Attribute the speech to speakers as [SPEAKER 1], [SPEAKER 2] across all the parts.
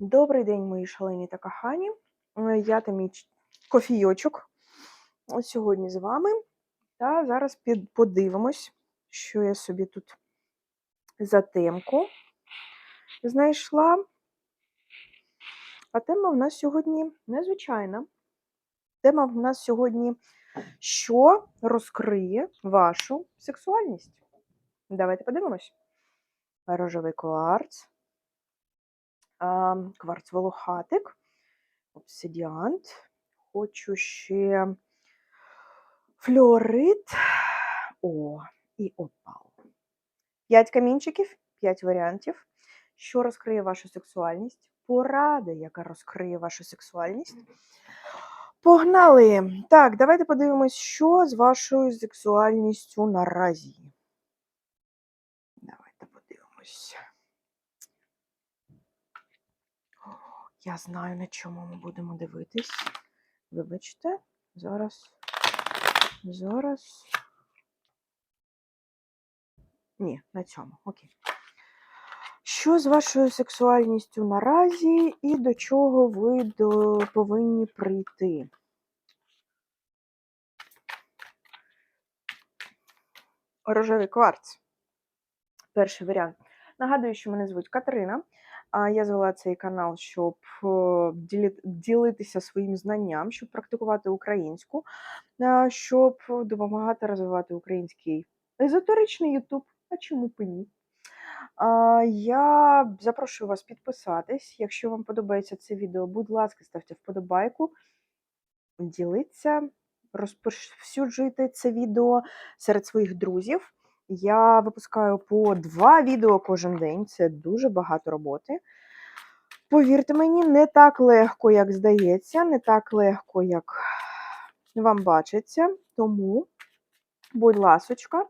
[SPEAKER 1] Добрий день, мої шалені та кохані. Е, Я та мій кофійочок сьогодні з вами. Та зараз подивимось, що я собі тут за темку знайшла. А тема в нас сьогодні незвичайна. Тема в нас сьогодні, що розкриє вашу сексуальність. Давайте подивимось. Рожевий кварц, кварц волохатик, обсидіант. Хочу ще флюорит. О, і опал. П'ять камінчиків, п'ять варіантів. Що розкриє вашу сексуальність? Порада, яка розкриє вашу сексуальність. Погнали! Так, давайте подивимось, що з вашою сексуальністю наразі. Давайте подивимось. Я знаю, на чому ми будемо дивитись. Вибачте, зараз. Зараз. Ні, на цьому. Окей. Що з вашою сексуальністю наразі і до чого ви до... повинні прийти? Рожевий кварц. Перший варіант. Нагадую, що мене звуть Катерина. А Я звела цей канал, щоб е, ділитися своїм знанням, щоб практикувати українську, е, щоб допомагати розвивати український езотеричний Ютуб. А чому б ні? Я запрошую вас підписатись. Якщо вам подобається це відео, будь ласка, ставте вподобайку, діліться, розповсюджуйте це відео серед своїх друзів. Я випускаю по два відео кожен день. Це дуже багато роботи. Повірте мені, не так легко, як здається, не так легко, як вам бачиться. Тому, будь ласочка,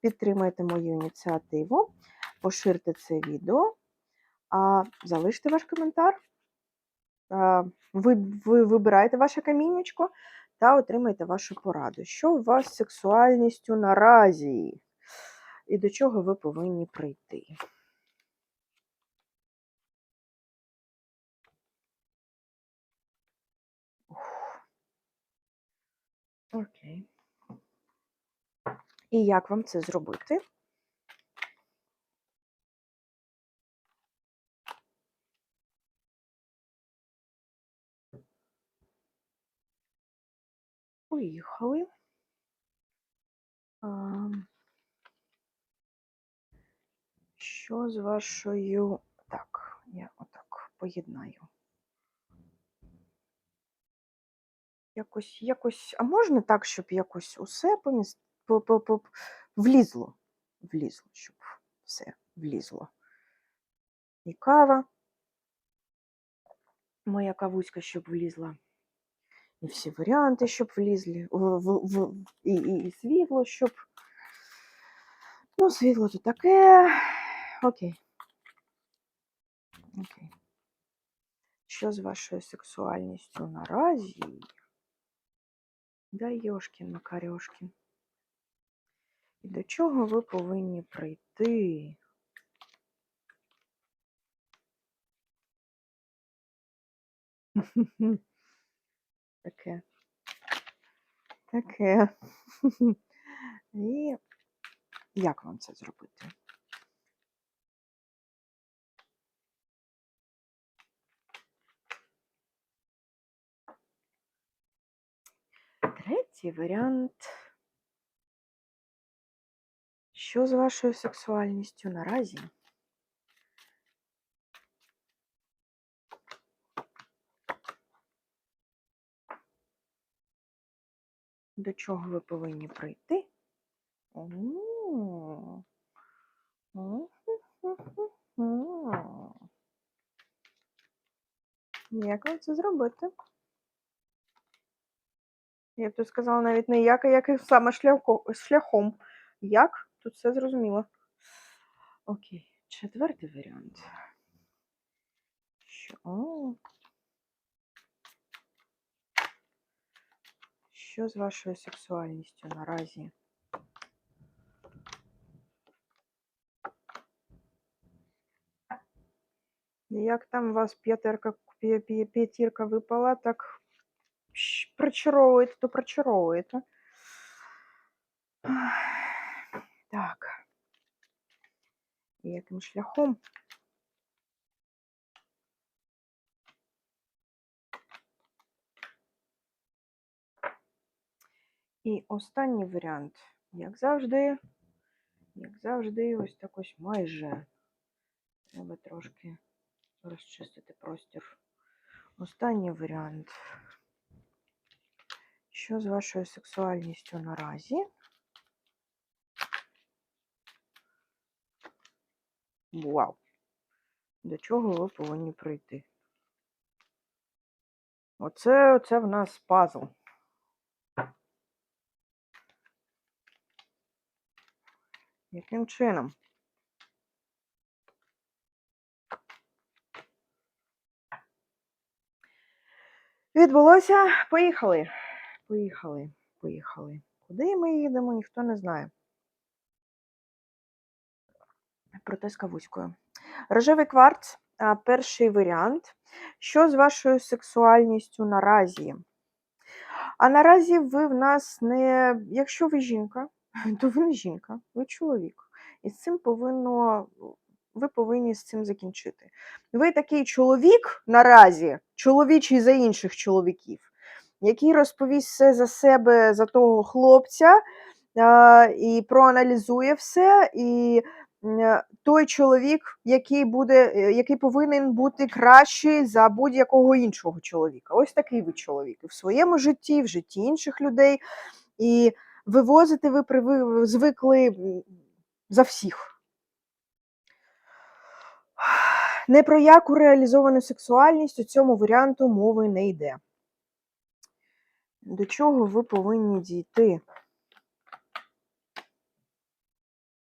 [SPEAKER 1] підтримайте мою ініціативу, поширте це відео, а залиште ваш коментар. Ви, ви вибираєте ваше камінечко та отримаєте вашу пораду. Що у вас з сексуальністю наразі? І до чого ви повинні прийти? Окей. І як вам це зробити? Поїхали. А, Що з вашою. Так, я отак поєднаю. Якось, якось, а можна так, щоб якось усе влізло? Влізло, щоб все влізло. І кава. Моя кавуська, щоб влізла. І всі варіанти, щоб влізли. В, в, в, і, і, і світло, щоб. Ну, світло то таке. Окей. Окей. Що з вашою сексуальністю наразі? Да Йошкін Макарьошкін. І до чого ви повинні прийти? Таке. Таке. І як вам це зробити? Третій варіант. Що з вашою сексуальністю наразі? До чого ви повинні прийти? Як вам це зробити? Я б тут сказала навіть не як, а як і саме шляхо- шляхом. Як? Тут все зрозуміло. Окей, четвертий варіант. Що? Що з вашою сексуальністю наразі? Як там у вас п'ятерка, п'я- п'я- п'ятірка випала, так прочаровуєте, то прочаровуєте. Так. І Яким шляхом? І останній варіант, як завжди, як завжди, ось так ось майже. Треба трошки розчистити простір. Останній варіант. Що з вашою сексуальністю наразі? Вау! До чого ви повинні прийти? Оце, оце в нас пазл. Яким чином? Відбулося. Поїхали. Поїхали. Поїхали. Куди ми їдемо, ніхто не знає. Проте з кавуською. Рожевий кварц перший варіант. Що з вашою сексуальністю наразі? А наразі ви в нас не. Якщо ви жінка, то ви не жінка, ви чоловік. І з цим повинно. Ви повинні з цим закінчити. Ви такий чоловік наразі, чоловічий за інших чоловіків, який розповість все за себе, за того хлопця, і проаналізує все. І той чоловік, який буде, е, який повинен бути кращий за будь-якого іншого чоловіка. Ось такий ви чоловік в своєму житті, в житті інших людей. І вивозити ви звикли за всіх. Не про яку реалізовану сексуальність у цьому варіанту мови не йде. До чого ви повинні дійти?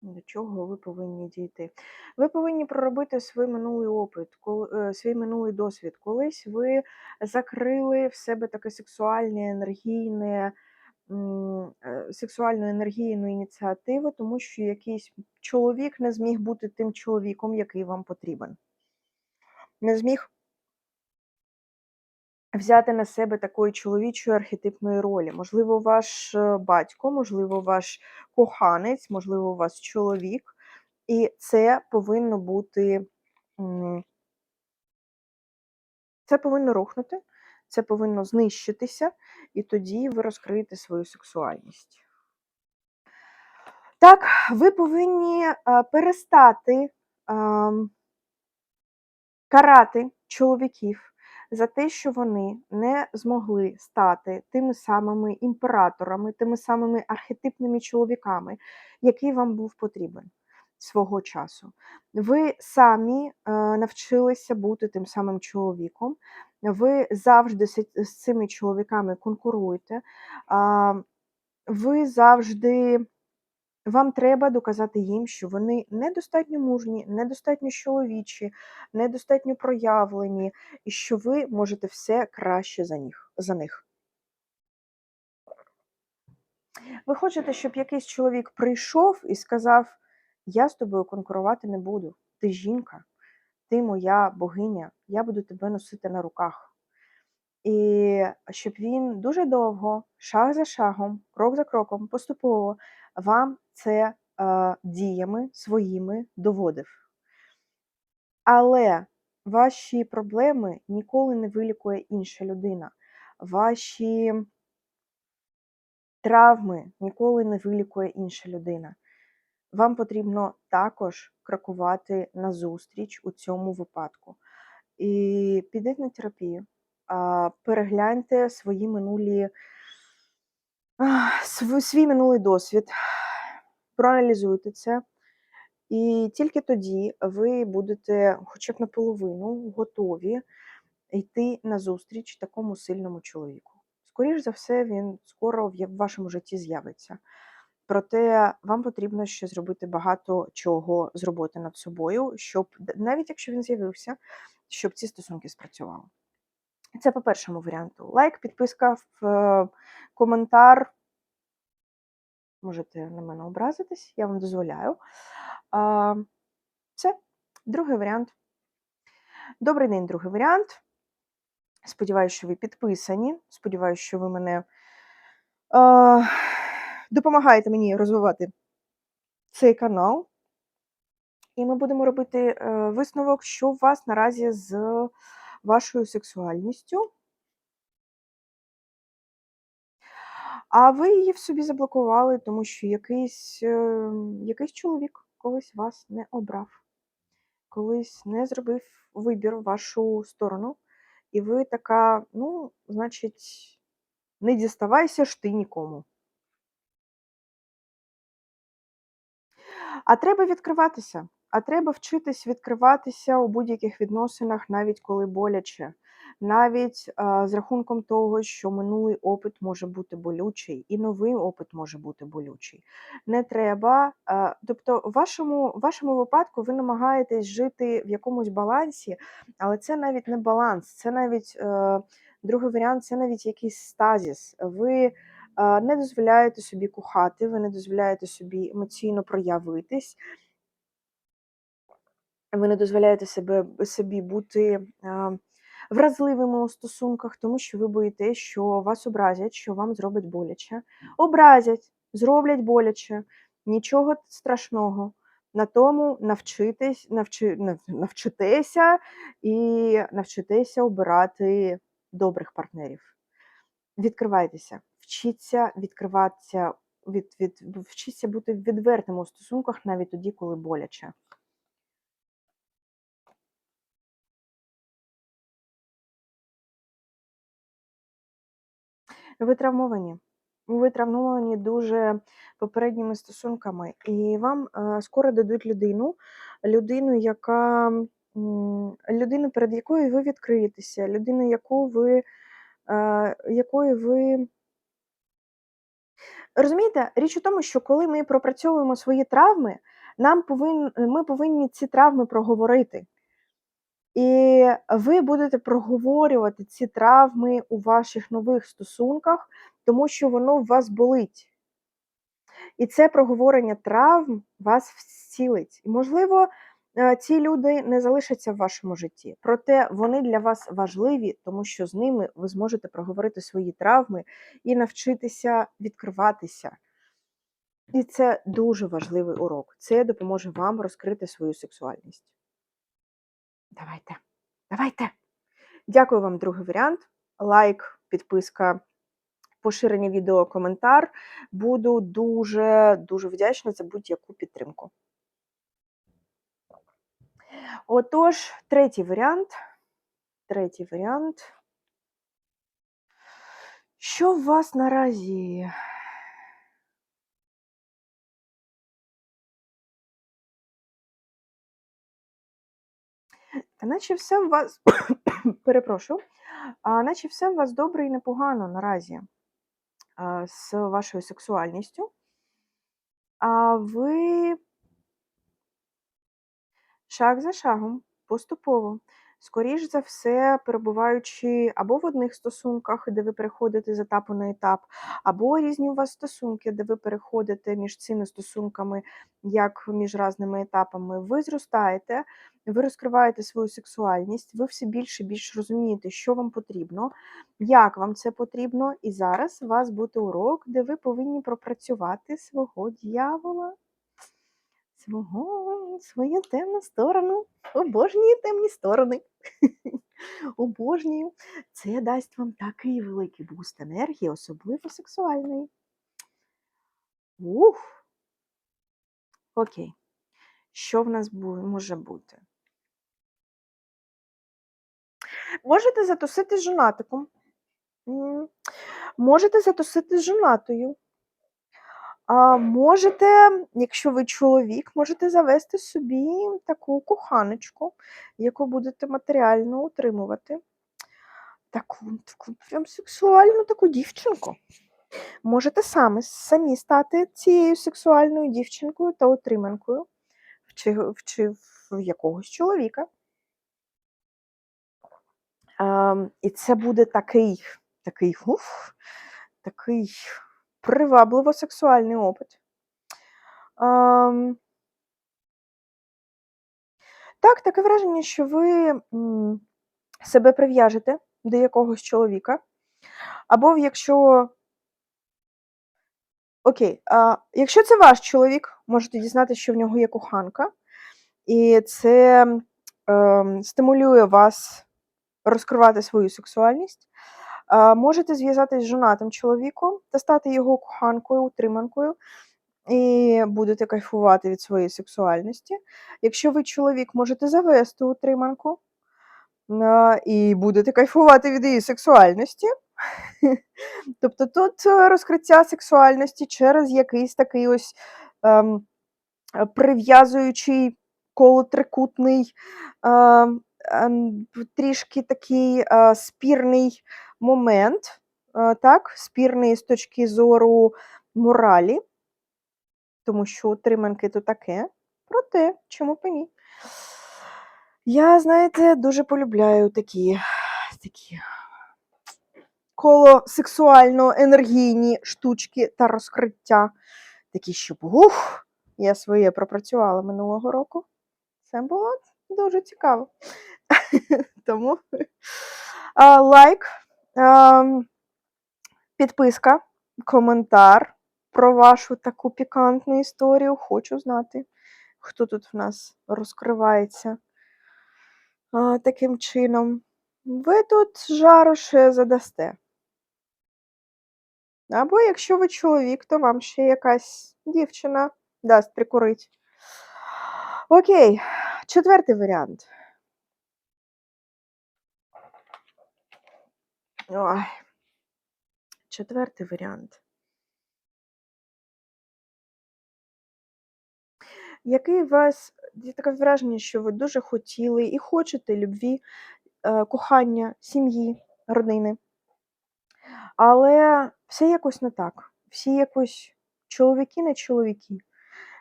[SPEAKER 1] До чого ви повинні дійти? Ви повинні проробити свій минулий опит, е, свій минулий досвід. Колись ви закрили в себе таке сексуальне, енергійне, е, сексуальну енергійну ініціативу, тому що якийсь чоловік не зміг бути тим чоловіком, який вам потрібен. Не зміг взяти на себе такої чоловічої архетипної ролі. Можливо, ваш е, батько, можливо, ваш коханець, можливо, ваш чоловік. І це повинно бути. Це повинно рухнути, це повинно знищитися, і тоді ви розкриєте свою сексуальність. Так, ви повинні е, перестати ем, карати чоловіків за те, що вони не змогли стати тими самими імператорами, тими самими архетипними чоловіками, який вам був потрібен свого часу. Ви самі е, навчилися бути тим самим чоловіком. Ви завжди з цими чоловіками конкуруєте. Ви завжди. Вам треба доказати їм, що вони недостатньо мужні, недостатньо чоловічі, недостатньо проявлені, і що ви можете все краще за них. За них. Ви хочете, щоб якийсь чоловік прийшов і сказав: Я з тобою конкурувати не буду. Ти жінка, ти моя богиня, я буду тебе носити на руках. І щоб він дуже довго, шаг за шагом, крок за кроком, поступово вам це е, діями своїми доводив. Але ваші проблеми ніколи не вилікує інша людина. Ваші травми ніколи не вилікує інша людина. Вам потрібно також крокувати назустріч у цьому випадку. І підіть на терапію, перегляньте свої минулі, свій минулий досвід, проаналізуйте це. І тільки тоді ви будете хоча б наполовину готові йти назустріч такому сильному чоловіку. Скоріш за все, він скоро в вашому житті з'явиться. Проте вам потрібно ще зробити багато чого з роботи над собою, щоб навіть якщо він з'явився, щоб ці стосунки спрацювали. Це по першому варіанту. Лайк, підписка, е, коментар. Можете на мене образитись, я вам дозволяю. А, Це другий варіант. Добрий день, другий варіант. Сподіваюся, що ви підписані. Сподіваюся, що ви мене е, допомагаєте мені розвивати цей канал. І ми будемо робити е, висновок, що у вас наразі з вашою сексуальністю. А ви її в собі заблокували, тому що якийсь, е, якийсь чоловік колись вас не обрав, колись не зробив вибір в вашу сторону. І ви така, ну, значить, не діставайся ж ти нікому. А треба відкриватися. А треба вчитись відкриватися у будь-яких відносинах, навіть коли боляче, навіть а, з рахунком того, що минулий опит може бути болючий, і новий опит може бути болючий. Не треба. А, тобто, в вашому, вашому випадку ви намагаєтесь жити в якомусь балансі, але це навіть не баланс, це навіть е, другий варіант, це навіть якийсь стазіс. Ви не дозволяєте собі кохати, ви не дозволяєте собі емоційно проявитись. Ви не дозволяєте себе собі бути а, вразливими у стосунках, тому що ви боїтесь, що вас образять, що вам зроблять боляче. Образять, зроблять боляче, нічого страшного. На тому навчитись, навчи, нав- навчитеся і навчитеся обирати добрих партнерів. Відкривайтеся, вчіться відкриватися, від, від, вчіться бути відвертими у стосунках навіть тоді, коли боляче. Ви травмовані. Ви травмовані дуже попередніми стосунками, і вам е, скоро дадуть людину, людину, яка людину, перед якою ви відкриєтеся, людину, яку ви, е, якої ви. Розумієте, річ у тому, що коли ми пропрацьовуємо свої травми, нам повин, ми повинні ці травми проговорити. І ви будете проговорювати ці травми у ваших нових стосунках, тому що воно в вас болить. І це проговорення травм вас зцілить. І, можливо, е, ці люди не залишаться в вашому житті, проте вони для вас важливі, тому що з ними ви зможете проговорити свої травми і навчитися відкриватися. І це дуже важливий урок. Це допоможе вам розкрити свою сексуальність. Давайте, давайте. Дякую вам, другий варіант. Лайк, підписка, поширення відео, коментар. Буду дуже дуже вдячна за будь-яку підтримку. Отож, третій варіант. Третій варіант. Що в вас наразі? Наче все в вас, перепрошую, наче все в вас добре і непогано наразі з вашою сексуальністю. А ви шаг за шагом, поступово, скоріш за все, перебуваючи або в одних стосунках, де ви переходите з етапу на етап, або різні у вас стосунки, де ви переходите між цими стосунками, як між різними етапами, ви зростаєте, ви розкриваєте свою сексуальність, ви все більше і більше розумієте, що вам потрібно, як вам це потрібно, і зараз у вас буде урок, де ви повинні пропрацювати свого дьявола свого, свою темну сторону. Обожнюю темні сторони. Обожнюю. Це дасть вам такий великий буст енергії, особливо сексуальної. Ух. Окей. Що в нас може бути? Можете затусити жонатиком. Можете затусити жонатою. А можете, якщо ви чоловік, можете завести собі таку коханочку, яку будете матеріально утримувати. Таку, таку прям сексуальну таку дівчинку. Можете самі, самі стати цією сексуальною дівчинкою та утриманкою чи, чи в якогось чоловіка. Ем, і це буде такий, такий, уф, такий привабливо сексуальний опит. Так, таке враження, що ви себе прив'яжете до якогось чоловіка. Або якщо. Окей, а, якщо це ваш чоловік, можете дізнатися, що в нього є коханка, і це ем, стимулює вас розкривати свою сексуальність. Можете зв'язатись з жонатим чоловіком та стати його коханкою, утриманкою, і будете кайфувати від своєї сексуальності. Якщо ви чоловік, можете завести утриманку і будете кайфувати від її сексуальності. Тобто тут е, розкриття сексуальності через якийсь такий ось ем, прив'язуючий колотрикутний, е, ем, трішки такий е, спірний момент, е, так, спірний з точки зору моралі, тому що утриманки то таке. Проте, чому б ні? Я, знаєте, дуже полюбляю такі, такі коло сексуально енергійні штучки та розкриття. Такі, щоб ух, я своє пропрацювала минулого року. Це було дуже цікаво. Тому лайк, підписка, коментар про вашу таку пікантну історію. Хочу знати, хто тут в нас розкривається а, таким чином. Ви тут жару ще задасте. Або якщо ви чоловік, то вам ще якась дівчина дасть прикурить. Окей, четвертий варіант. Ой. Четвертий варіант. Який вас є таке враження, що ви дуже хотіли і хочете любві, е, кохання, сім'ї, родини. Але все якось не так. Всі якось чоловіки не чоловіки.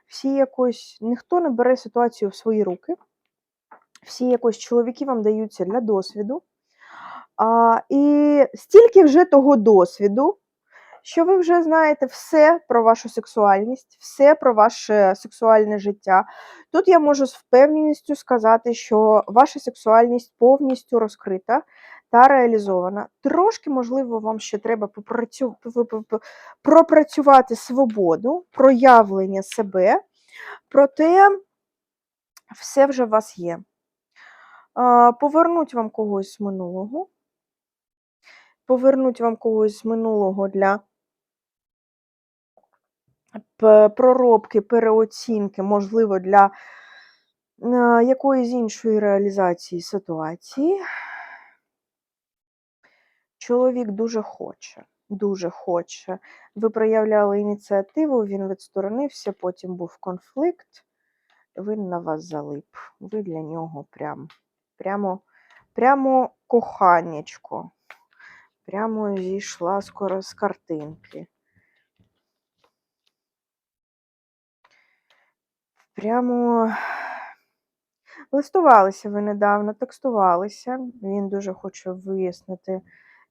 [SPEAKER 1] Всі якось ніхто не бере ситуацію в свої руки. Всі якось чоловіки вам даються для досвіду. А, І стільки вже того досвіду, що ви вже знаєте все про вашу сексуальність, все про ваше сексуальне життя. Тут я можу з впевненістю сказати, що ваша сексуальність повністю розкрита та реалізована. Трошки, можливо, вам ще треба пропрацювати свободу, проявлення себе, проте все вже у вас є. Повернуть вам когось з минулого. Повернуть вам когось з минулого для проробки, переоцінки, можливо, для якоїсь іншої реалізації ситуації. Чоловік дуже хоче, дуже хоче. Ви проявляли ініціативу, він відсторонився, потім був конфлікт, він на вас залип. Ви для нього прям, прямо, прямо коханечко. Прямо зійшла скоро з картинки. Прямо листувалися ви недавно, текстувалися. Він дуже хоче вияснити,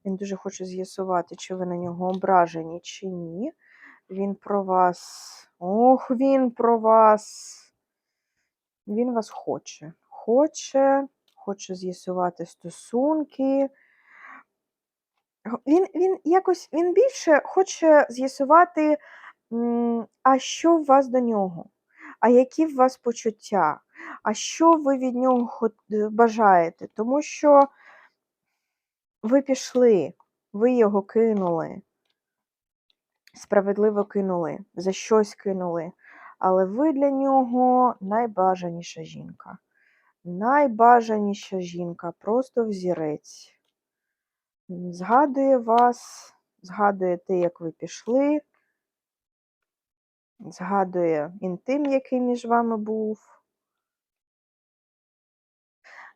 [SPEAKER 1] він дуже хоче з'ясувати, чи ви на нього ображені, чи ні. Він про вас. Ох, він про вас. Він вас хоче. Хоче, хоче з'ясувати стосунки. Він він якось він більше хоче з'ясувати, а що у вас до нього, а які в вас почуття, а що ви від нього е, бажаєте? Тому що ви пішли, ви його кинули, справедливо кинули, за щось кинули, але ви для нього найбажаніша жінка. Найбажаніша жінка, просто взірець. Згадує вас, згадує те, як ви пішли, згадує інтим, який між вами був.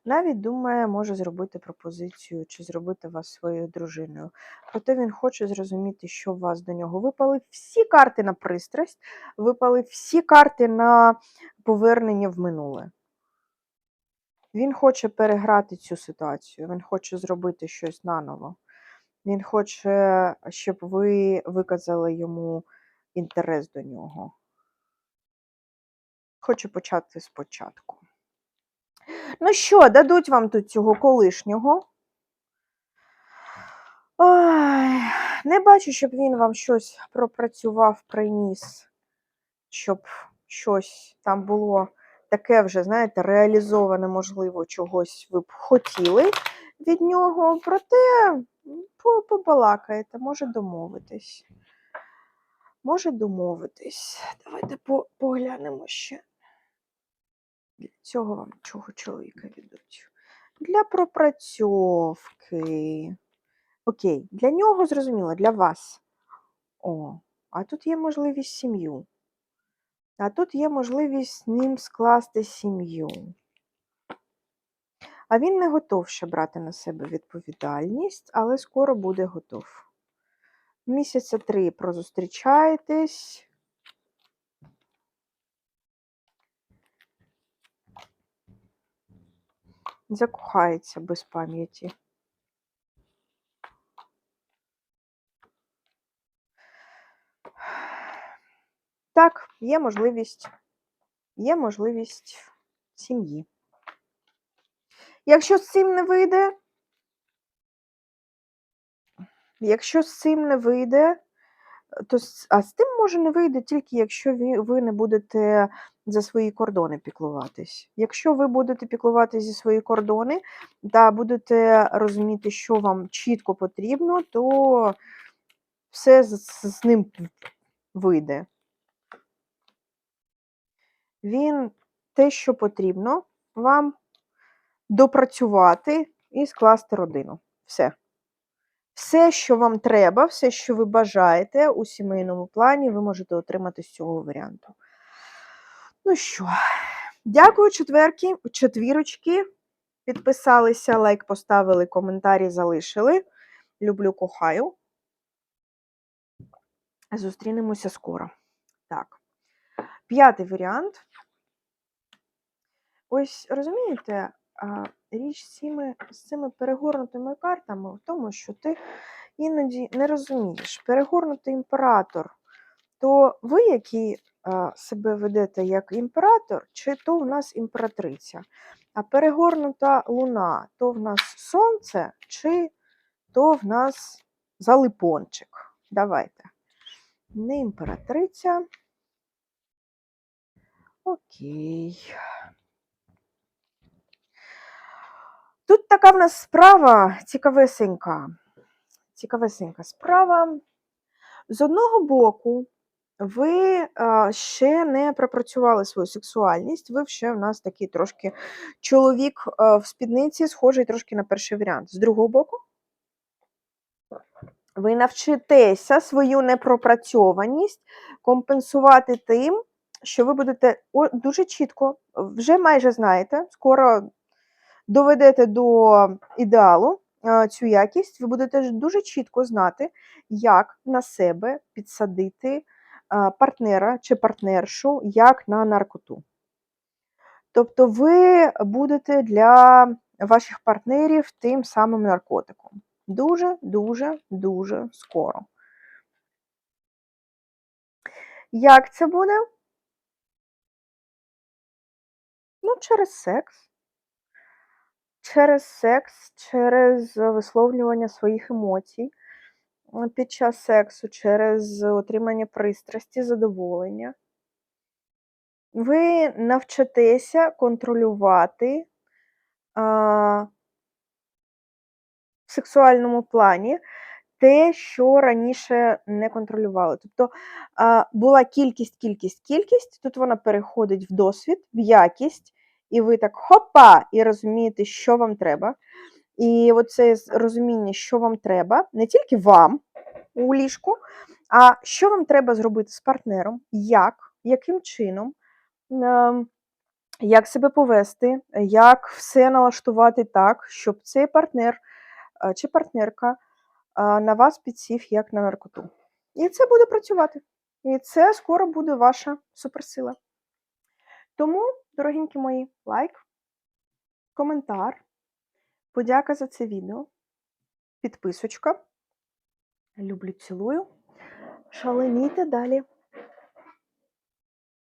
[SPEAKER 1] Навіть думає, може зробити пропозицію чи зробити вас своєю дружиною. Проте він хоче зрозуміти, що у вас до нього. Випали всі карти на пристрасть, випали всі карти на повернення в минуле. Він хоче переграти цю ситуацію, він хоче зробити щось наново. Він хоче, щоб ви виказали йому інтерес до нього. Хоче почати спочатку. Ну що, дадуть вам тут цього колишнього? Ой, не бачу, щоб він вам щось пропрацював, приніс, щоб щось там було таке вже, знаєте, реалізоване, можливо, чогось ви б хотіли від нього, проте побалакаєте, може домовитись. Може домовитись. Давайте поглянемо ще. Для цього вам чого чоловіка віддуть. Для пропрацьовки. Окей, для нього зрозуміло, для вас. О, а тут є можливість сім'ю. А тут є можливість з ним скласти сім'ю. А він не готов ще брати на себе відповідальність, але скоро буде готов. Місяця три прозустрічаєтесь. Закохається без пам'яті. Так, є можливість, є можливість сім'ї. Якщо з цим не вийде, якщо з цим не вийде, то а з тим може не вийде тільки якщо ви, ви не будете за свої кордони піклуватись. Якщо ви будете піклуватись за свої кордони та будете розуміти, що вам чітко потрібно, то все з- з ним вийде. Він те, що потрібно вам допрацювати і скласти родину. Все. Все, що вам треба, все, що ви бажаєте у сімейному плані, ви можете отримати з цього варіанту. Ну що, дякую, четверки, четвірочки. Підписалися, лайк поставили, коментарі залишили. Люблю, кохаю. Зустрінемося скоро. Так. П'ятий варіант. Ось розумієте, річ з цими, з цими перегорнутими картами в тому, що ти іноді не розумієш, перегорнутий імператор, то ви, які себе ведете як імператор, чи то в нас імператриця, а перегорнута луна, то в нас сонце, чи то в нас залипончик. Давайте. Не імператриця. Окей. Тут така в нас справа цікавесенька. Цікавесенька справа. З одного боку, ви а, ще не пропрацювали свою сексуальність, ви ще в нас такий трошки чоловік а, в спідниці, схожий трошки на перший варіант. З другого боку, ви навчитеся свою непропрацьованість компенсувати тим, що ви будете дуже чітко, вже майже знаєте, скоро доведете до ідеалу а, цю якість, ви будете дуже чітко знати, як на себе підсадити а, партнера чи партнершу, як на наркоту. Тобто ви будете для ваших партнерів тим самим наркотиком. Дуже, дуже, дуже скоро. Як це буде? Ну, через секс. Через секс, через висловлювання своїх емоцій під час сексу, через отримання пристрасті, задоволення. Ви навчитеся контролювати а, в сексуальному плані те, що раніше не контролювали. Тобто була кількість, кількість, кількість, тут вона переходить в досвід, в якість, і ви так хопа, і розумієте, що вам треба. І оце розуміння, що вам треба, не тільки вам у ліжку, а що вам треба зробити з партнером, як, яким чином, ем, як себе повести, як все налаштувати так, щоб цей партнер е, чи партнерка на вас підсів як на наркоту. І це буде працювати. І це скоро буде ваша суперсила. Тому, дорогінькі мої, лайк, коментар, подяка за це відео, підписочка. Люблю, цілую. Шаленійте далі.